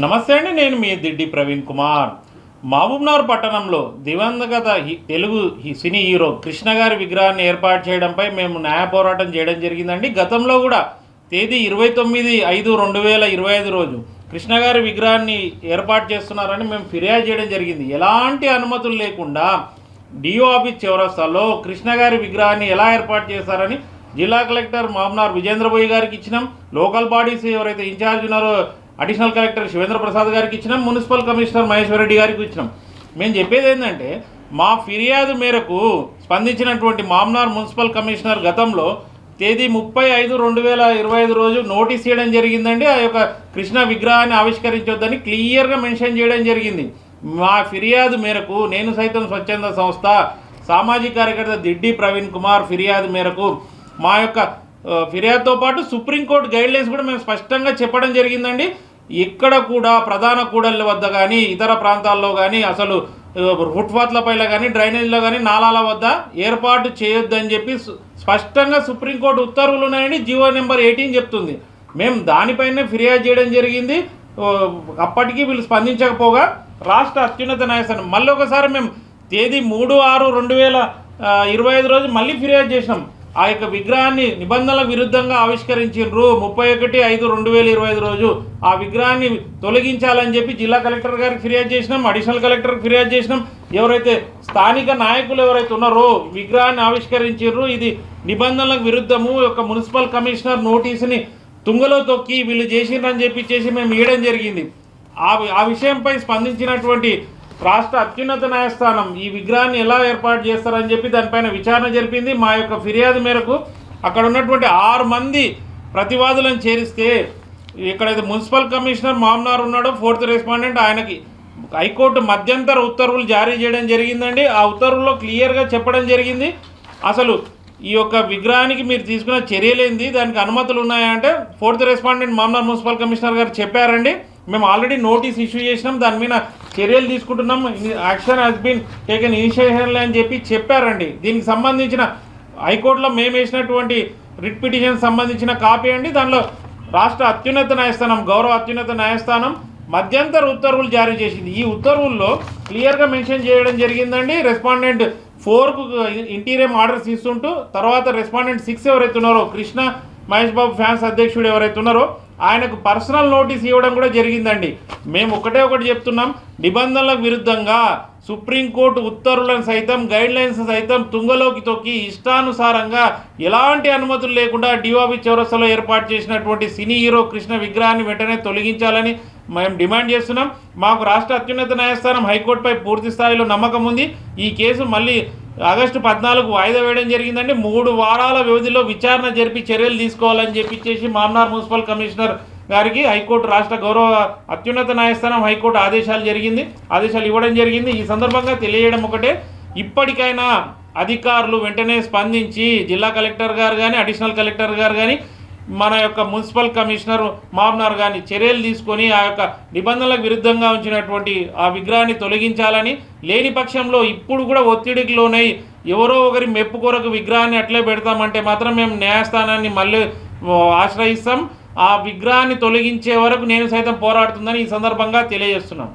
నమస్తే అండి నేను మీ దిడ్డి ప్రవీణ్ కుమార్. మహబూబ్నగర్ పట్టణంలో దివంగత హి- తెలుగు హి- సినీ హీరో కృష్ణ గారి విగ్రహాన్ని ఏర్పాటు చేయడంపై మేము న్యాయ పోరాటం చేయడం జరిగిందండి. గతంలో కూడా తేదీ ఇరవై తొమ్మిది ఐదు రెండు వేల ఇరవై ఐదు రోజు కృష్ణ గారి విగ్రహాన్ని ఏర్పాటు చేస్తున్నారని మేము ఫిర్యాదు చేయడం జరిగింది. ఎలాంటి అనుమతులు లేకుండా డిఓ ఆఫీస్ చౌరస్తాలో కృష్ణ గారి విగ్రహాన్ని ఎలా ఏర్పాటు చేస్తారని జిల్లా కలెక్టర్ మామనార్ విజేంద్రబోయి గారికి ఇచ్చినాం. లోకల్ బాడీస్ ఎవరైతే ఇన్ఛార్జ్ ఉన్నారో అడిషనల్ కలెక్టర్ శివేంద్ర ప్రసాద్ గారికి ఇచ్చినాం మున్సిపల్ కమిషనర్ మహేశ్వరరెడ్డి గారికి ఇచ్చినాం. మేము చెప్పేది ఏంటంటే మా ఫిర్యాదు మేరకు స్పందించినటువంటి మామనార్ మున్సిపల్ కమిషనర్ గతంలో తేదీ ముప్పై ఐదు రెండు వేల ఇరవై ఐదు రోజు నోటీస్ చేయడం జరిగిందండి. ఆ యొక్క కృష్ణ విగ్రహాన్ని ఆవిష్కరించొద్దని క్లియర్గా మెన్షన్ చేయడం జరిగింది. మా ఫిర్యాదు మేరకు నేను సైతం స్వచ్ఛంద సంస్థ సామాజిక కార్యకర్త దిడ్డి ప్రవీణ్ కుమార్ ఫిర్యాదు మేరకు మా యొక్క ఫిర్యాదుతో పాటు సుప్రీంకోర్టు గైడ్లైన్స్ కూడా మేము స్పష్టంగా చెప్పడం జరిగిందండి. ఇక్కడ కూడా ప్రధాన కూడళ్ళ వద్ద కానీ ఇతర ప్రాంతాల్లో కానీ అసలు ఆ, ఫుట్పాత్ల పైన కానీ డ్రైనేజ్లో కానీ నాలాల వద్ద ఏర్పాటు చేయొద్దని చెప్పి స్పష్టంగా సుప్రీంకోర్టు ఉత్తర్వులు ఉన్నాయని జీవో నెంబర్ ఎయిటీన్ చెప్తుంది. మేము దానిపైనే ఫిర్యాదు చేయడం జరిగింది. అప్పటికీ అప్పటికి వీళ్ళు స్పందించకపోగా రాష్ట్ర అత్యున్నత న్యాయస్థానం మళ్ళీ ఒకసారి మేము తేదీ మూడు ఆరు రెండు వేల ఇరవై ఐదు రోజు మళ్ళీ ఫిర్యాదు చేసినాం. ఆ యొక్క విగ్రహాన్ని నిబంధనలకు విరుద్ధంగా ఆవిష్కరించిండ్రు. ముప్పై ఒకటి ఐదు రెండు వేల ఇరవై ఐదు రోజు ఆ విగ్రహాన్ని తొలగించాలని చెప్పి జిల్లా కలెక్టర్ గారికి ఫిర్యాదు చేసినాం. అడిషనల్ కలెక్టర్కి ఫిర్యాదు చేసినాం. ఎవరైతే స్థానిక నాయకులు ఎవరైతే ఉన్నారో విగ్రహాన్ని ఆవిష్కరించారు ఇది నిబంధనలకు విరుద్ధము. ఒక మున్సిపల్ కమిషనర్ నోటీసుని తుంగలో తొక్కి వీళ్ళు చేసిండ్రని చెప్పి చేసి మేము ఇవ్వడం జరిగింది. ఆ వి- ఆ విషయంపై స్పందించినటువంటి రాష్ట్ర అత్యున్నత న్యాయస్థానం ఈ విగ్రహాన్ని ఎలా ఏర్పాటు చేస్తారని చెప్పి దానిపైన విచారణ జరిపింది. మా యొక్క ఫిర్యాదు మేరకు అక్కడ ఉన్నటువంటి ఆరు మంది ప్రతివాదులను చేరిస్తే ఇక్కడైతే మున్సిపల్ కమిషనర్ మామ్నార్ ఉన్నాడో ఫోర్త్ రెస్పాండెంట్ ఆయనకి హైకోర్టు మధ్యంతర ఉత్తర్వులు జారీ చేయడం జరిగిందండి. ఆ ఉత్తర్వుల్లో క్లియర్గా చెప్పడం జరిగింది. అసలు ఈ యొక్క విగ్రహానికి మీరు తీసుకున్న చర్యలేంది? దానికి అనుమతులు ఉన్నాయంటే fourth respondent Mamnoor municipal commissioner గారు చెప్పారండి. మేము ఆల్రెడీ నోటీస్ ఇష్యూ చేసినాం దాని మీద చర్యలు తీసుకుంటున్నాం. Action has been taken initiation అని చెప్పి చెప్పారండి. దీనికి సంబంధించిన హైకోర్టులో మేము వేసినటువంటి రిట్ పిటిషన్ సంబంధించిన కాపీ అండి. దానిలో రాష్ట్ర అత్యున్నత న్యాయస్థానం గౌరవ అత్యున్నత న్యాయస్థానం మధ్యంతర ఉత్తర్వులు జారీ చేసింది. ఈ ఉత్తర్వుల్లో క్లియర్గా మెన్షన్ చేయడం జరిగిందండి. రెస్పాండెంట్ ఫోర్కు ఇంటీరియం ఆర్డర్స్ ఇస్తుంటూ తర్వాత రెస్పాండెంట్ సిక్స్ ఎవరైతే ఉన్నారో కృష్ణ మహేష్ బాబు ఫ్యాన్స్ అధ్యక్షుడు ఎవరైతే ఉన్నారో ఆయనకు పర్సనల్ నోటీస్ ఇవ్వడం కూడా జరిగిందండి. మేము ఒకటే ఒకటి చెప్తున్నాం నిబంధనలకు విరుద్ధంగా సుప్రీంకోర్టు ఉత్తర్వులను సైతం గైడ్ లైన్స్ సైతం తుంగలోకి తొక్కి ఇష్టానుసారంగా ఎలాంటి అనుమతులు లేకుండా డిఓబి చౌరస్తాలో ఏర్పాటు చేసినటువంటి సినీ హీరో కృష్ణ విగ్రహాన్ని వెంటనే తొలగించాలని మేము డిమాండ్ చేస్తున్నాం. మాకు రాష్ట్ర అత్యున్నత న్యాయస్థానం హైకోర్టుపై పూర్తి స్థాయిలో నమ్మకం ఉంది. ఈ కేసు మళ్ళీ ఆగస్టు పద్నాలుగు వాయిదా వేయడం జరిగిందండి. మూడు వారాల వ్యవధిలో విచారణ జరిపి చర్యలు తీసుకోవాలని చెప్పిచ్చేసి మామ్నార్ మున్సిపల్ కమిషనర్ గారికి హైకోర్టు రాష్ట్ర గౌరవ అత్యున్నత న్యాయస్థానం హైకోర్టు ఆదేశాలు జరిగింది. ఆదేశాలు ఇవ్వడం జరిగింది. ఈ సందర్భంగా తెలియజేయడం ఒకటే. ఇప్పటికైనా అధికారులు వెంటనే స్పందించి జిల్లా కలెక్టర్ గారు కానీ అడిషనల్ కలెక్టర్ గారు కానీ మన యొక్క మున్సిపల్ కమిషనర్ మామ్నార్ కానీ చర్యలు తీసుకొని ఆ యొక్క నిబంధనలకు విరుద్ధంగా ఉంచినటువంటి ఆ విగ్రహాన్ని తొలగించాలని లేని పక్షంలో ఇప్పుడు కూడా ఒత్తిడికి లోనై ఎవరో ఒకరి మెప్పు కొరకు విగ్రహాన్ని అట్లే పెడతామంటే మాత్రం మేము న్యాయస్థానాన్ని మళ్ళీ ఆశ్రయిస్తాం. ఆ విగ్రహాన్ని తొలగించే వరకు నేను సైతం పోరాడుతుందని ఈ సందర్భంగా తెలియజేస్తున్నాం